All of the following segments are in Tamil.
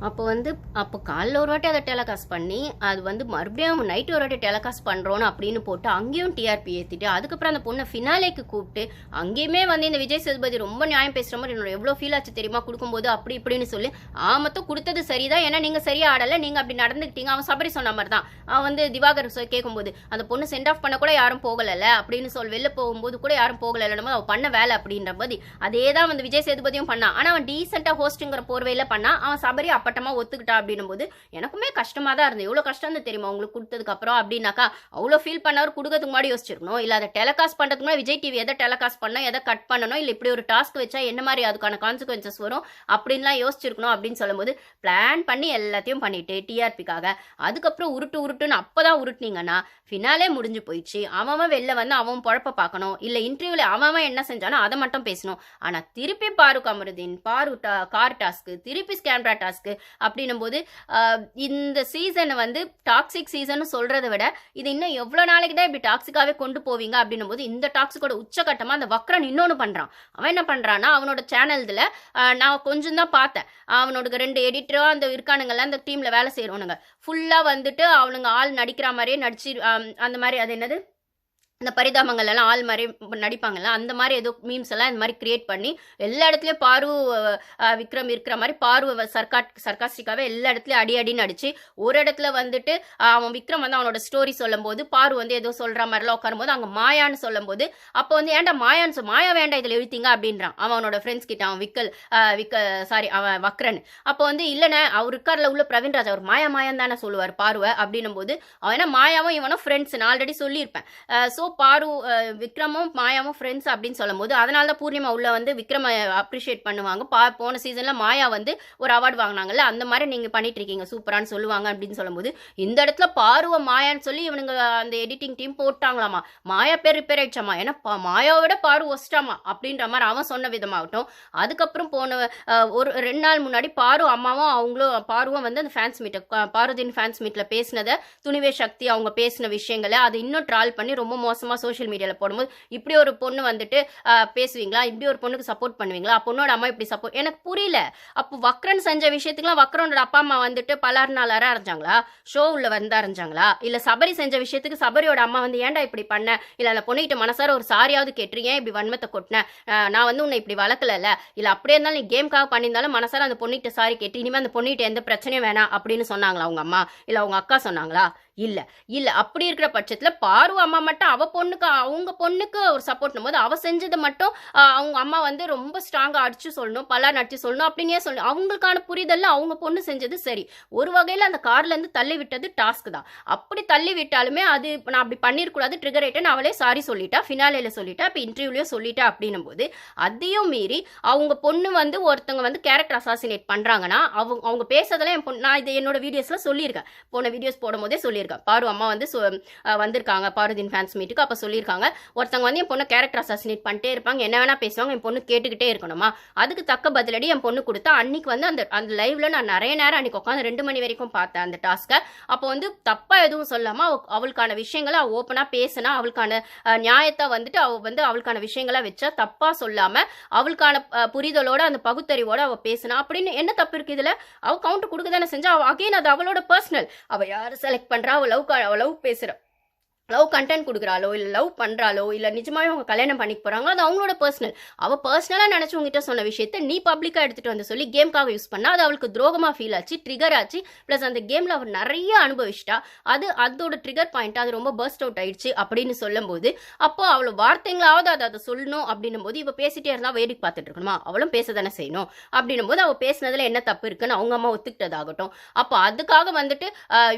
அப்போ வந்து அப்போ காலைல ஒரு வாட்டி அதை டெலகாஸ்ட் பண்ணி அது வந்து மறுபடியும் நைட்டு ஒரு வாட்டி டெலகாஸ்ட் பண்ணுறோன்னு அப்படின்னு போட்டு அங்கேயும் டிஆர்பி ஏற்றிட்டு அதுக்கப்புறம் அந்த பொண்ணை ஃபினாலேக்கு கூப்பிட்டு அங்கேயுமே வந்து இந்த விஜய் சேதுபதி ரொம்ப நியாயம் பேசுகிற மாதிரி என்னோட எவ்வளோ ஃபீல் ஆச்சு தெரியுமா? கொடுக்கும்போது அப்படி இப்படின்னு சொல்லி ஆமத்தும் கொடுத்தது சரிதான். ஏன்னா நீங்கள் சரியாக ஆடலை. நீங்கள் அப்படி நடந்துக்கிட்டீங்க. அவன் சபரி சொன்ன மாதிரி தான். அவன் வந்து திவாகர் சொ- கேட்கும்போது அந்த பொண்ணு சென்ட் ஆஃப் பண்ண கூட யாரும் போகலைல்ல? அப்படின்னு சொல்லி வெளில போகும்போது கூட யாரும் போகலைன்னு அவன் பண்ண வேலை அப்படின்ற மாதிரி. அதே தான் வந்து விஜய் சேதுபதியும் பண்ணான் ஆனால் அவன் டீசெண்டாக ஹோஸ்ட்டுங்கிற போர்வையில் பண்ணான் அவன் சபரி அப்பட்டமாக ஒத்துக்கிட்டா அப்படின்னும் போது எனக்குமே கஷ்டமாக தான் இருந்தது. எவ்வளோ கஷ்டம்னு தெரியுமா? உங்களுக்கு கொடுத்ததுக்கப்புறம் அப்படின்னாக்கா அவ்வளோ ஃபீல் பண்ணவர் கொடுக்கறதுக்கு முன்னாடி யோசிச்சிருக்கணும். இல்லை அதை டெலகாஸ்ட் பண்ணுறதுக்கு முன்னாடி விஜய் டிவி எதை டெலகாஸ்ட் பண்ணணும் எதை கட் பண்ணணும் இல்லை இப்படி ஒரு டாஸ்க் வச்சா என்ன மாதிரி அதுக்கான கான்சிக்வன்சஸ் வரும் அப்படின்லாம் யோசிச்சிருக்கணும் அப்படின்னு சொல்லும்போது பிளான் பண்ணி எல்லாத்தையும் பண்ணிட்டு டிஆர்பிக்காக அதுக்கப்புறம் உருட்டு உருட்டுன்னு அப்போ தான் உருட்டுனீங்கன்னா ஃபினாலே முடிஞ்சு போயிடுச்சு. அவன் வெளில வந்து அவன் பழப்ப பார்க்கணும். இல்லை இன்டர்வியூல அவன் அவன் என்ன செஞ்சானோ அதை மட்டும் பேசணும். ஆனால் திருப்பி பாரு கமருதீன் பாரு டா கார் டாஸ்க்கு திருப்பி ஸ்கேம்ரா டாஸ்க்கு அப்படின்னும் போது இந்த சீசனை வந்து டாக்ஸிக் சீசன் சொல்கிறத விட இது இன்னும் எவ்வளோ நாளைக்கு தான் இப்படி டாக்ஸிக்காகவே கொண்டு போவீங்க அப்படின்னும் போது இந்த டாக்ஸிக்கோட உச்சகட்டமாக அந்த வக்ரன் இன்னொன்று பண்ணுறான் அவன் என்ன பண்ணுறான்னா அவனோட சேனல்தில் நான் கொஞ்சம் தான் பார்த்தேன். அவனோட ரெண்டு எடிட்டரோ அந்த இருக்கானுங்கள அந்த டீமில் வேலை செய்கிறவனுங்க ஃபுல்லாக வந்துட்டு அவனுங்க ஆள் நடிக்கிற மாதிரியே நடிச்சு அந்த மாதிரி அது என்னது? இந்த பரிதாபங்கள் எல்லாம் ஆள் மாதிரி நடிப்பாங்கல்ல அந்த மாதிரி ஏதோ மீம்ஸ் எல்லாம் இந்த மாதிரி கிரியேட் பண்ணி எல்லா இடத்துலையும் பாரு விக்ரம் இருக்கிற மாதிரி பாரு சர்க்கா சர்க்காஸ்டிக்காவே எல்லா இடத்துலையும் அடி அடின்னு அடிச்சு ஒரு இடத்துல வந்துட்டு அவன் விக்ரம் வந்து அவனோட ஸ்டோரி சொல்லும்போது பாரு வந்து ஏதோ சொல்ற மாதிரிலாம் உட்காரும்போது அவங்க மாயான்னு சொல்லும்போது அப்போ வந்து ஏன்டா மாயான்னு சொல் மாயா வேண்டாம் இதில் எழுத்திங்க அப்படின்றான். அவன் அவனோட ஃப்ரெண்ட்ஸ் கிட்ட அவன் விக்கல் விக்க சாரி அவன் வக்ரன். அப்போ வந்து இல்லைண்ணே அவர் இருக்கார்ல உள்ள பிரவீன்ராஜ் அவர் மாயா மாயான்னு தானே சொல்லுவார் பார்வை அப்படின்னும் போது அவன் மாயாவும் இவனும் ஃப்ரெண்ட்ஸ் நான் ஆல்ரெடி சொல்லியிருப்பேன். ஸோ பாரு விக்ரமும் மாயாவும் ஃப்ரெண்ட்ஸ் அப்படின்னு சொல்லும்போது அதனால தான் பூர்ணிமா உள்ள வந்து விக்ரம அப்ரிஷியேட் பண்ணுவாங்க. பா போன சீசன்ல மாயா வந்து ஒரு அவார்டு வாங்கினாங்கல்ல அந்த மாதிரி நீங்க பண்ணிட்டு இருக்கீங்க சூப்பரான்னு சொல்லுவாங்க அப்படின்னு சொல்லும்போது இந்த இடத்துல பாருவை மாயான்னு சொல்லி இவனுங்க அந்த எடிட்டிங் டீம் போட்டாங்களாமா. மாயா பேர் ரிப்பேர் ஆயிடுச்சாமா. ஏன்னா பா- மாயாவை விட பாரு ஒஸ்டாமா அப்படின்ற மாதிரி அவன் சொன்ன விதமாகட்டும். அதுக்கப்புறம் போன ஒரு ரெண்டு நாள் முன்னாடி பாரு அம்மாவும் அவங்களும் பாருவும் வந்து அந்த ஃபேன்ஸ் மீட்டை பாரதியின் ஃபேன்ஸ் மீட்டில் பேசினதை துணிவே சக்தி அவங்க பேசின விஷயங்களை அதை இன்னும் ட்ரால் பண்ணி ரொம்ப மோசமா சோஷியல் மீடியாவில் போடும்போது இப்படி ஒரு பொண்ணு வந்துட்டு பேசுவீங்களா? இப்படி ஒரு பொண்ணுக்கு சப்போர்ட் பண்ணுவீங்களா? பொண்ணோட அம்மா இப்படி சப்போர்ட் எனக்கு புரியல. அப்போ வக்ரன் செஞ்ச விஷயத்துக்குலாம் வக்ரனோட அப்பா அம்மா வந்துட்டு பலார் நாள் அற அரைஞ்சாங்களா? ஷோ உள்ள வந்து அரைஞ்சாங்களா? இல்லை சபரி செஞ்ச விஷயத்துக்கு சபரியோட அம்மா வந்து ஏன்டா இப்படி பண்ண? இல்லை அந்த பொண்ணுகிட்ட மனசார ஒரு சாரியாவது கேட்டு ஏன் இப்படி வன்மத்தை கொட்டினேன் நான் வந்து உன்னை இப்படி வளர்க்கலல்ல. இல்லை அப்படியே இருந்தாலும் நீ கேம்காக பண்ணியிருந்தாலும் மனசார அந்த பொண்ணுகிட்ட சாரி கேட்டு இனிமேல் அந்த பொண்ணுகிட்ட எந்த பிரச்சனையும் வேணாம் அப்படின்னு சொன்னாங்களா அவங்க அம்மா? இல்லை அவங்க அக்கா சொன்னாங்களா? இல்லை இல்லை அப்படி இருக்கிற பட்சத்தில் பாரு அம்மா மட்டும் அவள் பொண்ணுக்கு அவங்க பொண்ணுக்கு ஒரு சப்போர்ட் போது அவள் செஞ்சது மட்டும் அவங்க அம்மா வந்து ரொம்ப ஸ்ட்ராங்காக அடித்து சொல்லணும் பலா நடிச்சு சொல்லணும் அப்படின்னே சொல்லணும் அவங்களுக்கான புரிதலில் அவங்க பொண்ணு செஞ்சது சரி. ஒரு வகையில் அந்த கார்லேருந்து தள்ளி விட்டது டாஸ்க் தான். அப்படி தள்ளி விட்டாலுமே அது நான் அப்படி பண்ணிருக்கூடாது ட்ரிகர் ஆகிட்டேன்னு அவளே சாரி சொல்லிட்டா ஃபினாலேயில் சொல்லிட்டா இப்போ இன்டர்வியூலேயே சொல்லிட்டா அப்படின்னும் போது அதையும் மீறி அவங்க பொண்ணு வந்து ஒருத்தவங்க வந்து கேரக்டர் அசாசினேட் பண்ணுறாங்கன்னா அவங்க அவங்க பேசுறதெல்லாம் என் பொண்ணு நான் இது என்னோட வீடியோஸ்ல சொல்லியிருக்கேன். போன வீடியோஸ் போடும் போதே சொல்லியிருக்கேன். பாரு அம்மா வந்து வந்திருக்காங்க. பாருதீன் ஃபேன்ஸ் மீட்டுக்கு அப்போ சொல்லியிருக்காங்க. ஒருத்தவங்க வந்து என் பொண்ணை கேரக்டர் அசாசினேட் பண்ணிட்டே இருப்பாங்க. என்ன வேணா பேசுவாங்க. என் பொண்ணு கேட்டுக்கிட்டே இருக்கணுமா? அதுக்கு தக்க பதிலடி என் பொண்ணு கொடுத்தா அன்னைக்கு வந்து அந்த அந்த லைவ்ல நான் நிறைய நேரம் அன்னைக்கு உட்காந்து ரெண்டு மணி வரைக்கும் பார்த்தேன் அந்த டாஸ்க்கை அப்போ வந்து தப்பா எதுவும் சொல்லாம அவளுக்கான விஷயங்களை அவள் ஓப்பனாக பேசினா அவளுக்கான நியாயத்தை வந்துட்டு அவள் வந்து அவளுக்கான விஷயங்களை வச்சா தப்பா சொல்லாம அவளுக்கான புரிதலோட அந்த பகுத்தறிவோட அவள் பேசினா. அப்படின்னு என்ன தப்பு இருக்கு இதுல? அவள் கவுண்ட் கொடுக்க தானே செஞ்சா அகைன் அது அவளோட பர்சனல் அவள் யார் செலக்ட் பண்றா? அவ லவ் அவ லவ் கண்டென்ட் கொடுக்குறாளோ இல்லை லவ் பண்ணுறாளோ இல்லை நிஜமாவே அவங்க கல்யாணம் பண்ணிக்க போகிறாங்களோ அது அவங்களோட பர்சனல் அவள் பர்சனலாக நினச்சி உங்ககிட்ட சொன்ன விஷயத்த நீ பப்ளிக்காக எடுத்துகிட்டு வந்து சொல்லி கேம்காக யூஸ் பண்ணால் அது அவளுக்கு துரோகமாக ஃபீல் ஆச்சு ட்ரிகர் ஆச்சு. ப்ளஸ் அந்த கேமில் அவள் நிறைய அனுபவிச்சிட்டா. அது அதோட ட்ரிகர் பாயிண்ட் அது ரொம்ப பர்ஸ்ட் அவுட் ஆயிடுச்சு அப்படின்னு சொல்லும்போது அப்போ அவளை வார்த்தைங்களாவது அதை அதை சொல்லணும் அப்படின்னும் போது இவள் பேசிட்டே இருந்தால் வேடிக்கை பார்த்துட்டு இருக்கணுமா? அவளும் பேச தானே செய்யணும். அப்படின்னும் போது அவள் பேசினதில் என்ன தப்பு இருக்குன்னு அவங்க அம்மா ஒத்துக்கிட்டதாகட்டும். அப்போ அதுக்காக வந்துட்டு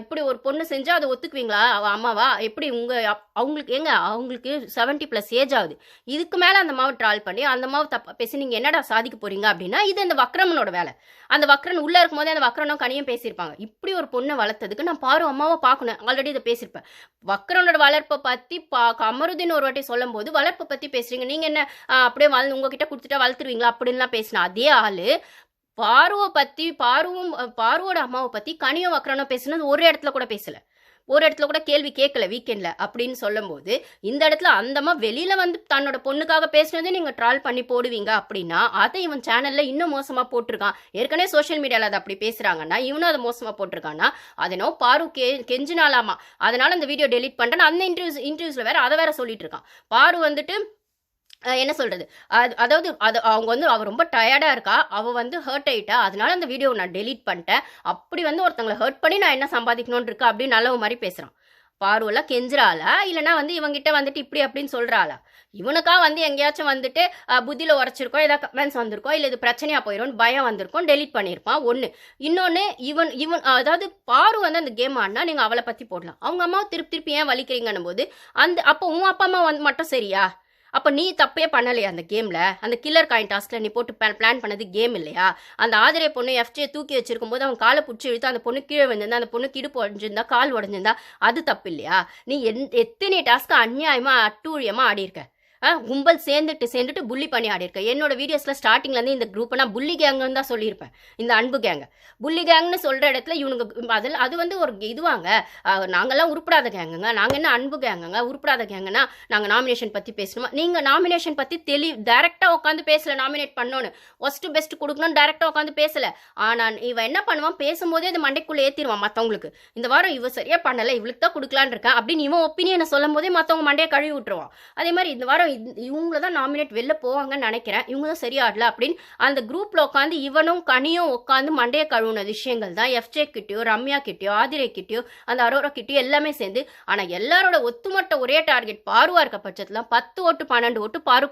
இப்படி ஒரு பொண்ணு செஞ்சால் அதை ஒத்துக்குவீங்களா? அவள் அம்மாவா? எப்படி உங்கள் அப்- அவங்களுக்கு ஏங்க அவங்களுக்கு செவன்ட்டி ப்ளஸ் ஏஜ் ஆகுது. இதுக்கு மேலே அந்த மாவு ட்ரால் பண்ணி அந்த மாவு தப்பா பேசி நீங்கள் என்னடா சாதிக்க போறீங்க அப்படின்னா இது அந்த வக்ரமனோட வேலை. அந்த வக்ரன் இருக்கும் இருக்கும்போதே அந்த வக்ரனும் கனியும் பேசியிருப்பாங்க. இப்படி ஒரு பொண்ணை வளர்த்ததுக்கு நான் பாரு அம்மாவை பார்க்கணும். ஆல்ரெடி இதை பேசியிருப்பேன். வக்ரனோட வளர்ப்பை பற்றி பா அமருதீன் ஒரு வாட்டி சொல்லும் போது வளர்ப்பை பற்றி பேசுறீங்க. நீங்கள் என்ன அப்படியே வளர்ந்து உங்ககிட்ட கொடுத்துட்டா வளர்த்துருவீங்களா? அப்படின்லாம் பேசினா அதே ஆள் பாருவை பற்றி பாருவும் பாருவோட அம்மாவை பற்றி கனியும் வக்ரனும் பேசுனது ஒரு இடத்துல கூட பேசலை. ஒரு இடத்துல கூட கேள்வி கேட்கல வீக்கெண்டில் அப்படின்னு சொல்லும்போது இந்த இடத்துல அந்தம்மா வெளியில் வந்து தன்னோட பொண்ணுக்காக பேசினதே நீங்கள் ட்ரால் பண்ணி போடுவீங்க அப்படின்னா அதை இவன் சேனலில் இன்னும் மோசமாக போட்டிருக்கான். ஏற்கனவே சோஷியல் மீடியாவில் அதை அப்படி பேசுகிறாங்கன்னா இவனும் அதை மோசமாக போட்டிருக்கான்னா அதனோ பாரு கே கெஞ்சினாலாமா. அதனால் அந்த வீடியோ டெலிட் பண்ணுறேன் அந்த இன்டர்வியூஸ் இன்டர்வியூஸில் வேறு அதை வேற சொல்லிட்டு இருக்கான். பாரு வந்துட்டு என்ன சொல்கிறது அது அதாவது அது அவங்க வந்து அவள் ரொம்ப டயர்டாக இருக்கா? அவள் வந்து ஹர்ட் ஆயிட்டா? அதனால அந்த வீடியோவை நான் டெலீட் பண்ணிட்டேன். அப்படி வந்து ஒருத்தங்களை ஹர்ட் பண்ணி நான் என்ன சம்பாதிக்கணும்னு இருக்கா அப்படின்னு நல்ல மாதிரி பேசுகிறான் பார்வெல்லாம் கெஞ்சுறாளா? இல்லைனா வந்து இவங்கிட்ட வந்துட்டு இப்படி அப்படின்னு சொல்கிறாளா இவனுக்கா வந்து எங்கேயாச்சும் வந்துட்டு புத்தியில் உரைச்சிருக்கோம் ஏதாவது கமெண்ட்ஸ் வந்திருக்கோம் இல்லை இது பிரச்சனையாக போயிடும் பயம் வந்திருக்கும் டெலிட் பண்ணியிருப்பான் ஒன்று இன்னொன்று இவன் இவன் அதாவது பாரு வந்து அந்த கேம் ஆடினா நீங்கள் அவளை பற்றி போடலாம். அவங்க அம்மாவை திருப்பி திருப்பி ஏன் வலிக்கிறீங்கன்னும் போது அந்த அப்போ உன் அப்பா அம்மா வந்து மட்டும் சரியா? அப்போ நீ தப்பே பண்ணலையா அந்த கேமில்? அந்த கில்லர் காயின் டாஸ்கில் நீ போட்டு பிளான் பண்ணது கேம் இல்லையா? அந்த ஆதிரை பொண்ணு எஃப்ஜே தூக்கி வச்சிருக்கும் போது அவன் காலை பிடிச்சி இழுத்து அந்த பொண்ணு கீழே விழுந்திருந்தா அந்த பொண்ணு கிடுப்பு உடஞ்சிருந்தா கால் உடஞ்சிருந்தா அது தப்பு இல்லையா? நீ எந் எத்தனை டாஸ்க்கு அநியாயமாக அட்டூழியமாக ஆடி இருக்க கும்பல் சேர்ந்துட்டு சேர்ந்துட்டு புள்ளி பண்ணி ஆடி இருக்கேன் என்னோட வீடியோஸில் ஸ்டார்டிங்லேருந்து இந்த குரூப்பை நான் புள்ளி கேங்குன்னு தான் சொல்லியிருப்பேன். இந்த அன்பு கேங்கு புள்ளி கேங்னு சொல்கிற இடத்துல இவனுங்க அதில் அது வந்து ஒரு இதுவாங்க. நாங்கள்லாம் நாங்கெல்லாம் உருப்படாத கேங்குங்க நாங்கள் என்ன அன்பு கேங்குங்க உருப்படாத கேங்குன்னா நாங்கள் நாமினேஷன் பற்றி பேசணுமா? நீங்கள் நாமினேஷன் பற்றி தெளி டேரெக்டாக உட்காந்து பேசல நாமினேட் பண்ணோன்னு. ஃபஸ்ட்டு பெஸ்ட் கொடுக்கணும்னு டேரெக்டாக உட்காந்து பேசல. ஆனால் இவன் என்ன பண்ணுவான்? பேசும்போதே அது மண்டைக்குள்ளே ஏற்றிடுவான் மற்றவங்களுக்கு இந்த வாரம் இவ சரியாக பண்ணலை இவளுக்கு தான் கொடுக்கலான்னு இருக்கேன் அப்படின்னு இவன் ஒப்பீனியனை சொல்லும் போதே மற்றவங்க மண்டையை கழுவி விட்டுருவான். அதே மாதிரி இந்த வாரம் இவங்கள தான் நாமினேட் வெளில போவாங்கன்னு நினைக்கிறேன். இவங்க தான் சரியாடல அப்படின்னு அந்த குரூப்பில் உட்காந்து இவனும் கனியும் உட்காந்து மண்டையை கழுவுன விஷயங்கள் தான் எஃப்ஜே கிட்டயோ ரம்யா கிட்டயோ ஆதிரை கிட்டயோ அந்த அரோரா கிட்டயோ எல்லாமே சேர்ந்து ஆனால் எல்லாரோட ஒத்துமொட்ட ஒரே டார்கெட் பாருவா இருக்க பட்சத்தில் பத்து ஓட்டு பன்னெண்டு ஓட்டு பாரு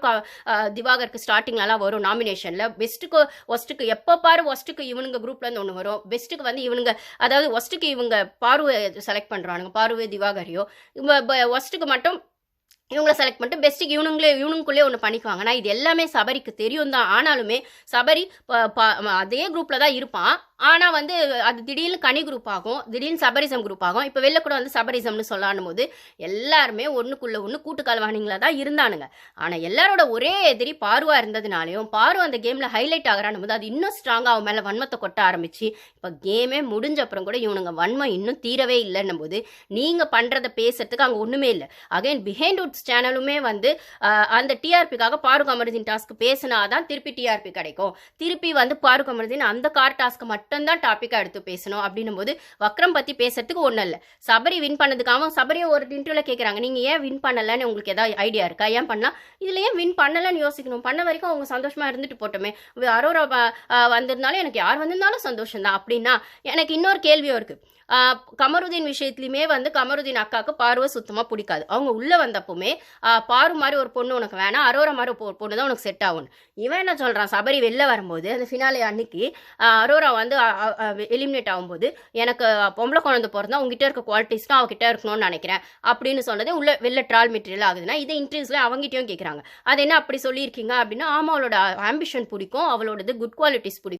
திவாகருக்கு ஸ்டார்டிங்லலாம் வரும் நாமினேஷனில் பெஸ்ட்டுக்கு ஒஸ்ட்டுக்கு எப்போ பாரு ஒஸ்ட்டுக்கு இவனுங்க குரூப்லேருந்து ஒன்று வரும். பெஸ்ட்டுக்கு வந்து இவனுங்க அதாவது ஒஸ்ட்டுக்கு இவங்க பார்வை செலக்ட் பண்ணுறானுங்க பார்வை திவாகரையோ. ஒஸ்ட்டுக்கு மட்டும் இவங்கள செலக்ட் பண்ணிட்டு பெஸ்ட்டுக்கு இவனுங்களே இவனுக்குள்ளே ஒன்று பண்ணிக்குவாங்க. நான் இது எல்லாமே சபரிக்கு தெரியும் தான் ஆனாலுமே சபரி ப- அதே குரூப்பில் தான் இருப்பான். ஆனால் வந்து அது திடீர்னு கனி குரூப் ஆகும் திடீர்னு சபரிசம் குரூப் ஆகும். இப்போ வெளில கூட வந்து சபரிசம்னு சொல்லானும் போது எல்லாருமே ஒன்றுக்குள்ளே ஒன்று கூட்டு கால்வானிங்களாக தான் இருந்தானுங்க. ஆனால் எல்லாரோட ஒரே எதிரி பார்வா இருந்ததுனாலையும் பார்வா அந்த கேமில் ஹைலைட் ஆகிறானும் போது அது இன்னும் ஸ்ட்ராங்காக அவன் மேலே வன்மத்தை கொட்ட ஆரம்பிச்சு இப்போ கேமே முடிஞ்ச அப்புறம் கூட இவனுங்க வன்மம் இன்னும் தீரவே இல்லைன்னும் போது நீங்கள் பண்ணுறத பேசுறதுக்கு அங்கே ஒன்றுமே இல்லை. அகைன் பிஹைண்ட் உட்ஸ் சேனலுமே வந்து அந்த டிஆர்பிக்காக பாரு கமருதீன் டாஸ்க் பேசினாதான் திருப்பி டிஆர்பி கிடைக்கும். திருப்பி வந்து பாரு கமருதீன் அந்த கார் டாஸ்க்கு மட்டும் மட்டும்தான் டாப்பிக்காக எடுத்து பேசணும் அப்படின்னும் போது வக்ரம் பற்றி பேசுறதுக்கு ஒன்றும் இல்லை. சபரி வின் பண்ணதுக்கு அவன் சபரியை ஒரு இன்டர்வியூவில் கேட்குறாங்க நீங்கள் ஏன் வின் பண்ணலைன்னு உங்களுக்கு ஏதாவது ஐடியா இருக்கா? ஏன் பண்ணலாம் இதில் ஏன் வின் பண்ணலைன்னு யோசிக்கணும். பண்ண வரைக்கும் அவங்க சந்தோஷமாக இருந்துட்டு போட்டோமே. அரோரா வந்திருந்தாலும் எனக்கு யார் வந்திருந்தாலும் சந்தோஷம் தான் அப்படின்னா எனக்கு இன்னொரு கேள்வியும் இருக்குது கமருதீன் விஷயத்துலையுமே வந்து கமருதீன் அக்காவுக்கு பார்வை சுத்தமாக பிடிக்காது. அவங்க உள்ளே வந்தப்போமே பாரு மாதிரி ஒரு பொண்ணு உனக்கு வேணாம். அரோரா மாதிரி ஒரு பொண்ணு தான் உனக்கு செட் ஆகும் இவன் என்ன சொல்கிறான் சபரி வெளில வரும்போது அந்த ஃபினாலே அன்னைக்கு அரோரா வந்து எலிமினேட் ஆகும்போது எனக்கு பொம்பளை குழந்தை பிறந்தா உங்ககிட்ட இருக்க குவாலிட்டிஸ் தான் அவகிட்ட இருக்கணும்னு நினைக்கிறேன் அப்படின்னு சொன்னது உள்ள வெளில ட்ரால் மெட்டீரியல் ஆகுதுன்னா இதை இன்டர்வியூஸில் அவங்ககிட்டயும் கேட்குறாங்க அது என்ன அப்படி சொல்லியிருக்கீங்க அப்படின்னா ஆமாம் அவளோட ஆம்பிஷன் பிடிக்கும் அவளோடது குட் குவாலிட்டிஸ் பிடிக்கும்.